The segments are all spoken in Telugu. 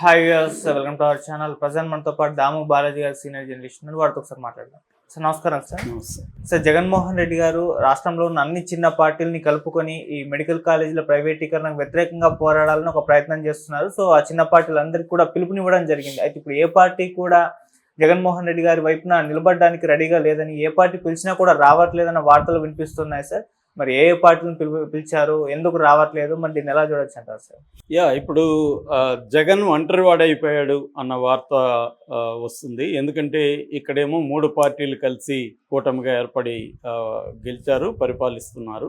Hi viewers welcome to our channel present మనతో పాటు దాము బాలాజీ గారు సీనియర్ జర్నలిస్ట్ ఉన్నారు. వారితో ఒకసారి మాట్లాడదాం. సార్ నమస్కారం సార్. సార్ జగన్మోహన్ రెడ్డి గారు రాష్ట్రంలో ఉన్న అన్ని చిన్న పార్టీలని కలుపుకొని ఈ మెడికల్ కాలేజీల ప్రైవేటీకరణకు వ్యతిరేకంగా పోరాడాలని ఒక ప్రయత్నం చేస్తున్నారు. సో ఆ చిన్న పార్టీలందరికీ కూడా పిలుపునివ్వడం జరిగింది. అయితే ఇప్పుడు ఏ పార్టీ కూడా జగన్మోహన్ రెడ్డి గారి వైపున నిలబడడానికి రెడీగా లేదని ఏ పార్టీ పిలిచినా కూడా రావట్లేదన్న వార్తలు వినిపిస్తున్నాయి సార్. మరి ఏ పార్టీని పిలు పిలిచారు? ఎందుకు రావట్లేదు? మరి దీన్ని ఎలా చూడొచ్చు అంటారు సార్? యా ఇప్పుడు జగన్ జగన్ ఒంటరివాడైపోయాడు అన్న వార్త వస్తుంది. ఎందుకంటే ఇక్కడేమో మూడు పార్టీలు కలిసి కూటమిగా ఏర్పడి గెలిచారు పరిపాలిస్తున్నారు.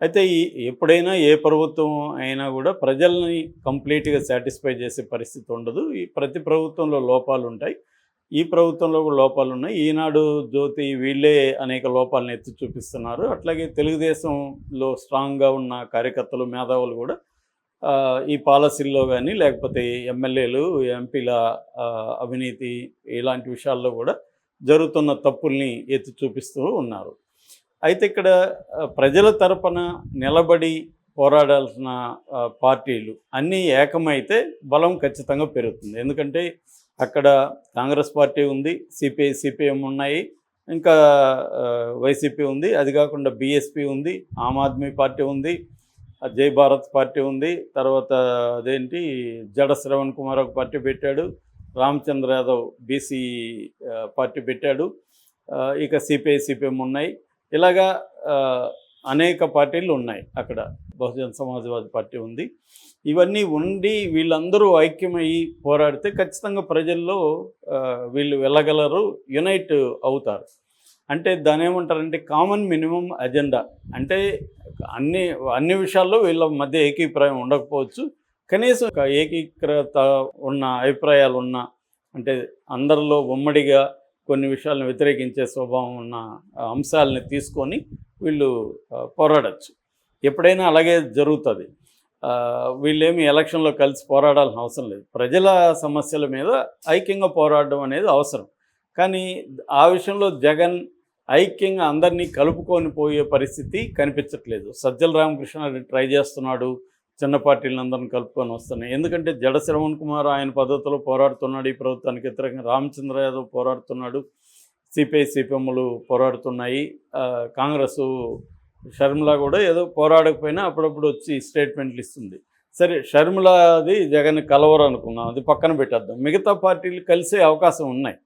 అయితే ఈ ఎప్పుడైనా ఏ ప్రభుత్వం అయినా కూడా ప్రజల్ని కంప్లీట్గా సాటిస్ఫై చేసే పరిస్థితి ఉండదు. ఈ ప్రతి ప్రభుత్వంలో లోపాలు ఉంటాయి ఈ ప్రభుత్వంలో కూడా లోపాలు ఉన్నాయి. ఈనాడు జ్యోతి వీళ్ళే అనేక లోపాలను ఎత్తి చూపిస్తున్నారు. అట్లాగే తెలుగుదేశంలో స్ట్రాంగ్గా ఉన్న కార్యకర్తలు మేధావులు కూడా ఈ పాలసీల్లో కానీ లేకపోతే ఎమ్మెల్యేలు ఎంపీల అవినీతి ఇలాంటి విషయాల్లో కూడా జరుగుతున్న తప్పుల్ని ఎత్తి చూపిస్తూ ఉన్నారు. అయితే ఇక్కడ ప్రజల తరపున నిలబడి పోరాడాల్సిన పార్టీలు అన్నీ ఏకమైతే బలం ఖచ్చితంగా పెరుగుతుంది. ఎందుకంటే అక్కడ కాంగ్రెస్ పార్టీ ఉంది సిపిఐ సిపిఎం ఉన్నాయి ఇంకా వైసీపీ ఉంది అది కాకుండా బీఎస్పీ ఉంది ఆమ్ ఆద్మీ పార్టీ ఉంది జై భారత్ పార్టీ ఉంది తర్వాత అదేంటి జడ శ్రవణ్ కుమార్ ఒక పార్టీ పెట్టాడు రామచంద్ర యాదవ్ బీసీ పార్టీ పెట్టాడు ఇక సిపిఐ సిపిఎం ఉన్నాయి ఇలాగా అనేక పార్టీలు ఉన్నాయి అక్కడ బహుజన్ సమాజ్వాదీ పార్టీ ఉంది. ఇవన్నీ ఉండి వీళ్ళందరూ ఐక్యమయ్యి పోరాడితే ఖచ్చితంగా ప్రజల్లో వీళ్ళు వెళ్ళగలరు యునైట్ అవుతారు. అంటే దాని ఏమంటారంటే కామన్ మినిమం అజెండా అంటే అన్ని అన్ని విషయాల్లో వీళ్ళ మధ్య ఏకీప్రాయం ఉండకపోవచ్చు. కనీసం ఒక ఏకీకృత ఉన్న అభిప్రాయాలు ఉన్న అంటే అందరిలో ఉమ్మడిగా కొన్ని విషయాలను వ్యతిరేకించే స్వభావం ఉన్న అంశాలని తీసుకొని వీళ్ళు పోరాడచ్చు. ఎప్పుడైనా అలాగే జరుగుతుంది. వీళ్ళేమి ఎలక్షన్లో కలిసి పోరాడాల్సిన అవసరం లేదు. ప్రజల సమస్యల మీద ఐక్యంగా పోరాడడం అనేది అవసరం. కానీ ఆ విషయంలో జగన్ ఐక్యంగా అందరినీ కలుపుకొని పోయే పరిస్థితి కనిపించట్లేదు. సజ్జల రామకృష్ణారెడ్డి ట్రై చేస్తున్నాడు చిన్న పార్టీలను అందరిని కలుపుకొని వస్తున్నాయి. ఎందుకంటే జడ శ్రవణ్ కుమార్ ఆయన పద్ధతిలో పోరాడుతున్నాడు ఈ ప్రభుత్వానికి వ్యతిరేకంగా రామచంద్ర యాదవ్ పోరాడుతున్నాడు సిపిఐ సిపిఎంలు పోరాడుతున్నాయి. కాంగ్రెస్ షర్మిల కూడా ఏదో పోరాడకపోయినా అప్పుడప్పుడు వచ్చి స్టేట్మెంట్లు ఇస్తుంది. సరే షర్మిలాది జగన్ కలవరు అనుకున్నాం. అది పక్కన పెట్టేద్దాం. మిగతా పార్టీలు కలిసే అవకాశం ఉన్నాయి.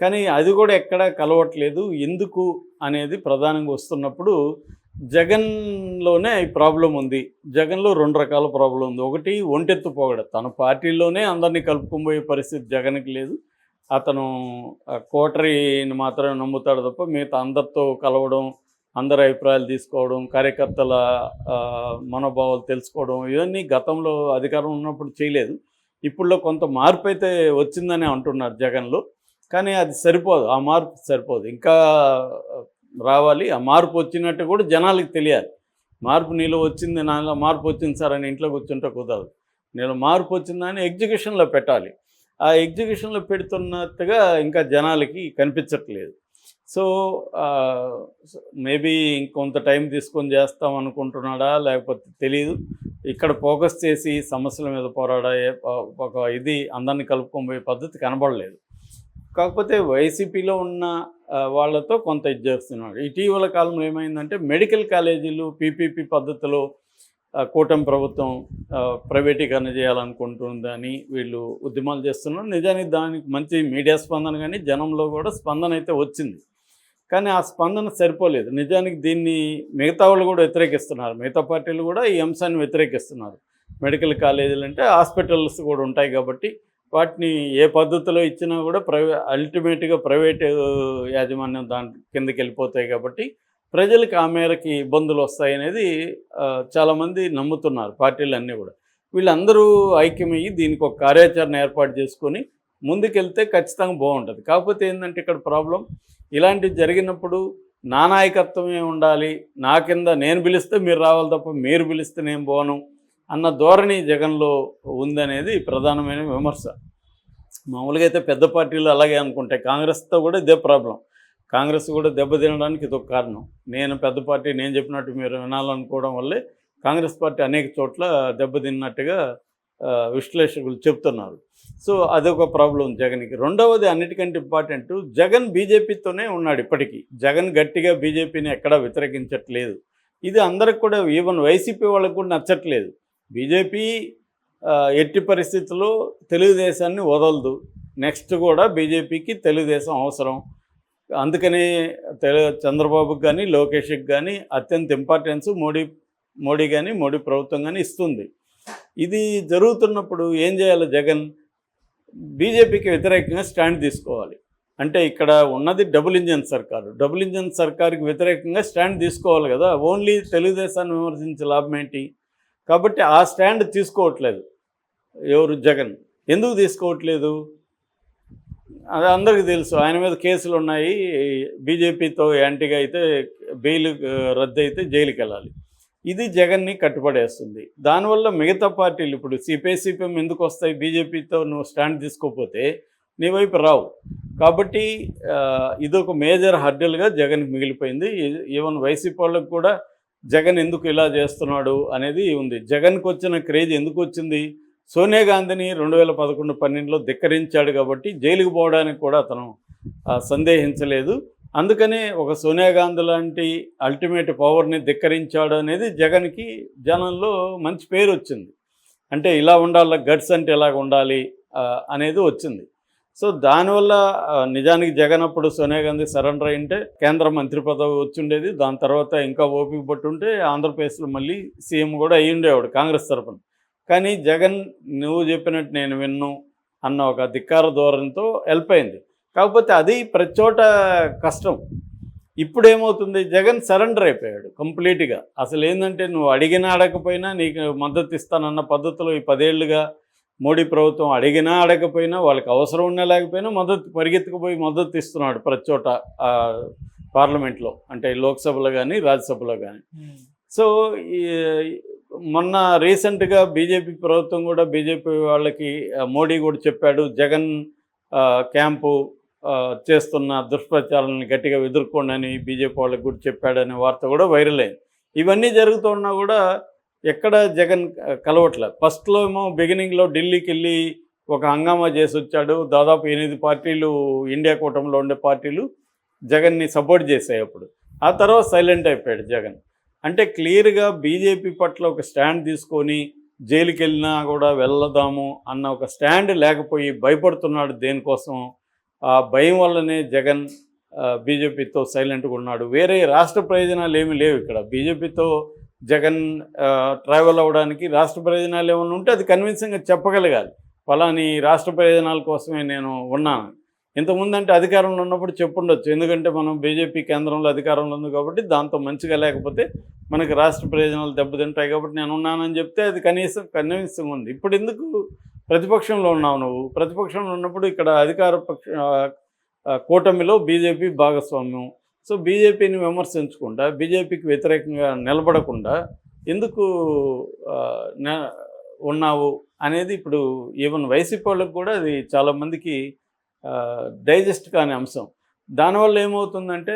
కానీ అది కూడా ఎక్కడా కలవట్లేదు. ఎందుకు అనేది ప్రధానంగా వస్తున్నప్పుడు జగన్లోనే ఈ ప్రాబ్లం ఉంది. జగన్లో రెండు రకాల ప్రాబ్లం ఉంది. ఒకటి ఒంటెత్తు పోగడ. తన పార్టీలోనే అందరినీ కలుపుకుపోయే పరిస్థితి జగన్కి లేదు. అతను ఆ కోటరీని మాత్రమే నమ్ముతాడు తప్ప మిగతా అందరితో కలవడం అందరి అభిప్రాయాలు తీసుకోవడం కార్యకర్తల మనోభావాలు తెలుసుకోవడం ఇవన్నీ గతంలో అధికారం ఉన్నప్పుడు చేయలేదు. ఇప్పుడులో కొంత మార్పు అయితే వచ్చిందని అంటున్నారు జగన్లో. కానీ అది సరిపోదు. ఆ మార్పు సరిపోదు. ఇంకా రావాలి. ఆ మార్పు వచ్చినట్టు కూడా జనాలకు తెలియాలి. మార్పు నీలో వచ్చింది నాలో మార్పు వచ్చింది సార్ అని ఇంట్లో కూర్చుంటే కుదరదు. నేను మార్పు వచ్చిందని ఎగ్జిక్యూషన్లో పెట్టాలి. ఆ ఎగ్జిక్యూషన్లో పెడుతున్నట్టుగా ఇంకా జనాలకి కనిపించట్లేదు. సో మేబీ ఇంకొంత టైం తీసుకొని చేస్తాం అనుకుంటున్నాడా? లేకపోతే తెలియదు ఇక్కడ ఫోకస్ చేసి సమస్యల మీద పోరాడా ఒక ఇది అందరిని కలుపుకొని పోయే పద్ధతి కనబడలేదు. కాకపోతే వైసీపీలో ఉన్న వాళ్ళతో కొంత ఇది చేస్తున్నాడు. ఇటీవల కాలంలో ఏమైందంటే మెడికల్ కాలేజీలు పీపీపీ పద్ధతిలో కూటమి ప్రభుత్వం ప్రైవేటీకరణ చేయాలనుకుంటుందని వీళ్ళు ఉద్యమాలు చేస్తున్నారు. నిజానికి దానికి మంచి మీడియా స్పందన కానీ జనంలో కూడా స్పందన అయితే వచ్చింది. కానీ ఆ స్పందన సరిపోలేదు. నిజానికి దీన్ని మిగతా వాళ్ళు కూడా వ్యతిరేకిస్తున్నారు. మిగతా పార్టీలు కూడా ఈ అంశాన్ని వ్యతిరేకిస్తున్నారు. మెడికల్ కాలేజీలు అంటే హాస్పిటల్స్ కూడా ఉంటాయి కాబట్టి వాటిని ఏ పద్ధతిలో ఇచ్చినా కూడా ప్రైవే అల్టిమేట్గా ప్రైవేట్ యాజమాన్యం దాని కిందకి వెళ్ళిపోతాయి కాబట్టి ప్రజలకు ఆ మేరకి ఇబ్బందులు వస్తాయనేది చాలామంది నమ్ముతున్నారు పార్టీలు అన్నీ కూడా. వీళ్ళందరూ ఐక్యమయ్యి దీనికి ఒక కార్యాచరణ ఏర్పాటు చేసుకొని ముందుకెళ్తే ఖచ్చితంగా బాగుంటుంది. కాకపోతే ఏంటంటే ఇక్కడ ప్రాబ్లం ఇలాంటివి జరిగినప్పుడు నా నాయకత్వమే ఉండాలి నా కింద నేను పిలిస్తే మీరు రావాలి తప్ప మీరు పిలిస్తే నేను పోను అన్న ధోరణి జగన్లో ఉందనేది ప్రధానమైన విమర్శ. మామూలుగా అయితే పెద్ద పార్టీలు అలాగే అనుకుంటాయి కాంగ్రెస్తో కూడా ఇదే ప్రాబ్లం. కాంగ్రెస్ కూడా దెబ్బతినడానికి ఇది ఒక కారణం. నేను పెద్ద పార్టీ నేను చెప్పినట్టు మీరు వినాలనుకోవడం వల్లే కాంగ్రెస్ పార్టీ అనేక చోట్ల దెబ్బతిన్నట్టుగా విశ్లేషకులు చెప్తున్నారు. సో అదొక ప్రాబ్లం జగన్కి. రెండవది అన్నిటికంటే ఇంపార్టెంట్ జగన్ బీజేపీతోనే ఉన్నాడు ఇప్పటికీ. జగన్ గట్టిగా బీజేపీని ఎక్కడా వ్యతిరేకించట్లేదు. ఇది అందరికి కూడా ఈవెన్ వైసీపీ వాళ్ళకు కూడా నచ్చట్లేదు. బీజేపీ ఎట్టి పరిస్థితుల్లో తెలుగుదేశాన్ని వదలదు. నెక్స్ట్ కూడా బీజేపీకి తెలుగుదేశం అవసరం. అందుకని తెలు చంద్రబాబుకి కానీ లోకేష్కి కానీ అత్యంత ఇంపార్టెన్స్ మోడీ మోడీ కానీ మోడీ ప్రభుత్వం కానీ ఇస్తుంది. ఇది జరుగుతున్నప్పుడు ఏం చేయాలి జగన్? బీజేపీకి వ్యతిరేకంగా స్టాండ్ తీసుకోవాలి. అంటే ఇక్కడ ఉన్నది డబుల్ ఇంజన్ సర్కారు. డబుల్ ఇంజన్ సర్కారుకి వ్యతిరేకంగా స్టాండ్ తీసుకోవాలి కదా. ఓన్లీ తెలుగుదేశాన్ని విమర్శించే లాభం ఏంటి? కాబట్టి ఆ స్టాండ్ తీసుకోవట్లేదు ఎవరు? జగన్. ఎందుకు తీసుకోవట్లేదు? అది అందరికీ తెలుసు. ఆయన మీద కేసులు ఉన్నాయి. బీజేపీతో యాంటీగా అయితే బెయిల్ రద్దు అయితే జైలుకి వెళ్ళాలి ఇది జగన్ని కట్టుబడేస్తుంది. దానివల్ల మిగతా పార్టీలు ఇప్పుడు సిపిఐ సిపిఎం ఎందుకు వస్తాయి? బీజేపీతో నువ్వు స్టాండ్ తీసుకోకపోతే నీ వైపు రావు. కాబట్టి ఇదొక మేజర్ హర్డల్గా జగన్ మిగిలిపోయింది. ఈవెన్ వైసీపీ వాళ్ళకి కూడా జగన్ ఎందుకు ఇలా చేస్తున్నాడు అనేది ఉంది. జగన్కి వచ్చిన క్రేజ్ ఎందుకు వచ్చింది? సోనియా గాంధీని రెండు వేల పదకొండు పన్నెండులో ధిక్కరించాడు కాబట్టి జైలుకు పోవడానికి కూడా అతను సందేహించలేదు. అందుకనే ఒక సోనియా గాంధీ లాంటి అల్టిమేట్ పవర్ని ధిక్కరించాడు అనేది జగన్కి జనంలో మంచి పేరు వచ్చింది. అంటే ఇలా ఉండాలి గట్స్ అంటే ఇలాగ ఉండాలి అనేది వచ్చింది. సో దానివల్ల నిజానికి జగన్ అప్పుడు సోనియా గాంధీ సరెండర్ అయింటే కేంద్ర మంత్రి పదవి వచ్చిండేది. దాని తర్వాత ఇంకా ఓపిక పట్టుంటే ఆంధ్రప్రదేశ్లో మళ్ళీ సీఎం కూడా అయ్యి ఉండేవాడు కాంగ్రెస్ తరఫున కానీ జగన్ నువ్వు చెప్పినట్టు నేను విన్ను అన్న ఒక ధిక్కార ధోరణితో వెళ్ళిపోయింది. కాకపోతే అది ప్రతి చోట కష్టం. ఇప్పుడు ఏమవుతుంది జగన్ సరెండర్ అయిపోయాడు కంప్లీట్గా. అసలు ఏంటంటే నువ్వు అడిగినా అడగకపోయినా నీకు మద్దతు ఇస్తానన్న పద్ధతిలో ఈ పదేళ్ళుగా మోడీ ప్రభుత్వం అడిగినా అడగకపోయినా వాళ్ళకి అవసరం ఉన్నా లేకపోయినా మద్దతు పరిగెత్తుకుపోయి మద్దతు ఇస్తున్నాడు ప్రతి చోట పార్లమెంట్లో. అంటే లోక్సభలో కానీ రాజ్యసభలో కానీ సో ఈ మొన్న రీసెంట్గా బీజేపీ ప్రభుత్వం కూడా బీజేపీ వాళ్ళకి మోడీ కూడా చెప్పాడు జగన్ క్యాంపు చేస్తున్న దుష్ప్రచారాలను గట్టిగా ఎదుర్కోండి అని బీజేపీ వాళ్ళకి కూడా చెప్పాడనే వార్త కూడా వైరల్ అయింది. ఇవన్నీ జరుగుతున్నా కూడా ఎక్కడ జగన్ కలవట్లే ఫస్ట్లో ఏమో బిగినింగ్లో ఢిల్లీకి వెళ్ళి ఒక హంగామా చేసి వచ్చాడు. దాదాపు ఎనిమిది పార్టీలు ఇండియా కూటమిలో ఉండే పార్టీలు జగన్ని సపోర్ట్ చేశాయి అప్పుడు. ఆ తర్వాత సైలెంట్ అయిపోయాడు జగన్. అంటే క్లియర్గా బీజేపీ పట్ల ఒక స్టాండ్ తీసుకొని జైలుకి వెళ్ళినా కూడా వెళ్దాము అన్న ఒక స్టాండ్ లేకపోయి భయపడుతున్నాడు దేనికోసం? ఆ భయం వల్లనే జగన్ బీజేపీతో సైలెంట్గా ఉన్నాడు. వేరే రాష్ట్ర ప్రయోజనాలు ఏమీ లేవు ఇక్కడ. బీజేపీతో జగన్ ట్రావెల్ అవ్వడానికి రాష్ట్ర ప్రయోజనాలు ఏమైనా ఉంటే అది కన్విన్సింగ్గా చెప్పగలగాలి. ఫలాని రాష్ట్ర ప్రయోజనాల కోసమే నేను ఉన్నాను. ఇంతకుముందు అంటే అధికారంలో ఉన్నప్పుడు చెప్పుండొచ్చు. ఎందుకంటే మనం బీజేపీ కేంద్రంలో అధికారంలో ఉంది కాబట్టి దాంతో మంచిగా లేకపోతే మనకి రాష్ట్ర ప్రయోజనాలు దెబ్బతింటాయి కాబట్టి నేను ఉన్నానని చెప్తే అది కనీసం కన్విన్సింగ్ ఉంది. ఇప్పుడు ఎందుకు ప్రతిపక్షంలో ఉన్నావు నువ్వు? ప్రతిపక్షంలో ఉన్నప్పుడు ఇక్కడ అధికార పక్ష కూటమిలో బీజేపీ భాగస్వామ్యం. సో బీజేపీని విమర్శించకుండా బీజేపీకి వ్యతిరేకంగా నిలబడకుండా ఎందుకు ఉన్నావు అనేది ఇప్పుడు ఈవెన్ వైసీపీ వాళ్ళకి కూడా అది చాలామందికి డైజెస్ట్ కాని అంశం. దానివల్ల ఏమవుతుందంటే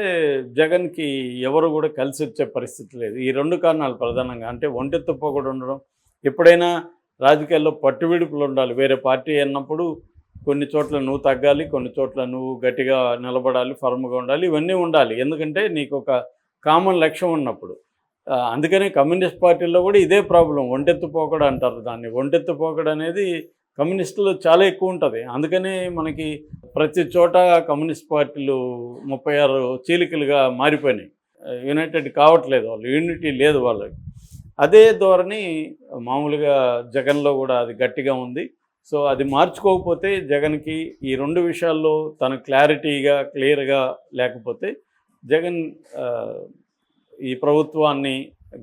జగన్కి ఎవరు కూడా కలిసి వచ్చే పరిస్థితి లేదు. ఈ రెండు కారణాలు ప్రధానంగా అంటే ఒంటెత్తు కూడా ఉండడం ఎప్పుడైనా రాజకీయాల్లో పట్టువిడుపులు ఉండాలి. వేరే పార్టీ అన్నప్పుడు కొన్ని చోట్ల నువ్వు తగ్గాలి కొన్ని చోట్ల నువ్వు గట్టిగా నిలబడాలి ఫర్మ్గా ఉండాలి ఇవన్నీ ఉండాలి. ఎందుకంటే నీకు ఒక కామన్ లక్ష్యం ఉన్నప్పుడు. అందుకనే కమ్యూనిస్ట్ పార్టీలో కూడా ఇదే ప్రాబ్లం. ఒంటెత్తు పోకడ అంటారు దాన్ని. ఒంటెత్తు పోకడ అనేది కమ్యూనిస్టులు చాలా ఎక్కువ ఉంటుంది. అందుకనే మనకి ప్రతి చోట కమ్యూనిస్ట్ పార్టీలు ముప్పై ఆరు చీలికలుగా మారిపోయినాయి. యునైటెడ్ కావట్లేదు వాళ్ళు యూనిటీ లేదు వాళ్ళకి. అదే ధోరణి మామూలుగా జగన్లో కూడా అది గట్టిగా ఉంది. సో అది మార్చుకోకపోతే జగన్కి ఈ రెండు విషయాల్లో తన క్లారిటీగా క్లియర్గా లేకపోతే జగన్ ఈ ప్రభుత్వాన్ని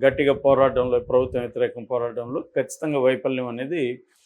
గట్టిగా పోరాటంలో ప్రభుత్వం వ్యతిరేకం పోరాటంలో ఖచ్చితంగా వైఫల్యం అనేది